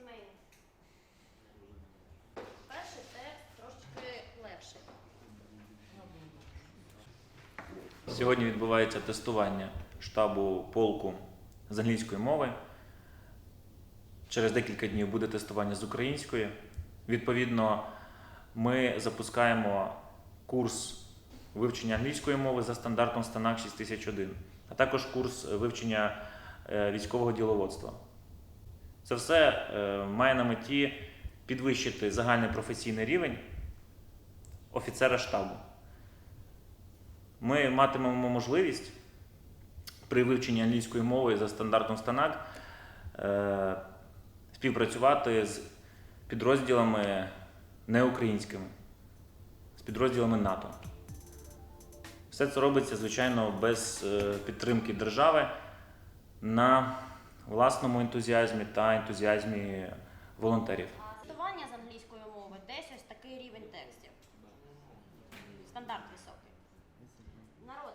сімейних. Перший текст трошечки легший. Сьогодні відбувається тестування штабу полку з англійської мови. Через декілька днів буде тестування з української. Відповідно, ми запускаємо курс вивчення англійської мови за стандартом станак 6001, а також курс вивчення е, військового діловодства. Це все е, має на меті підвищити загальний професійний рівень офіцера штабу. Ми матимемо можливість при вивченні англійської мови за стандартом Станак е, співпрацювати з підрозділами неукраїнськими, з підрозділами НАТО. Все це робиться, звичайно, без е, підтримки держави на власному ентузіазмі та ентузіазмі волонтерів. Тестування з англійської мови десь ось такий рівень текстів. Стандарт високий. Народ,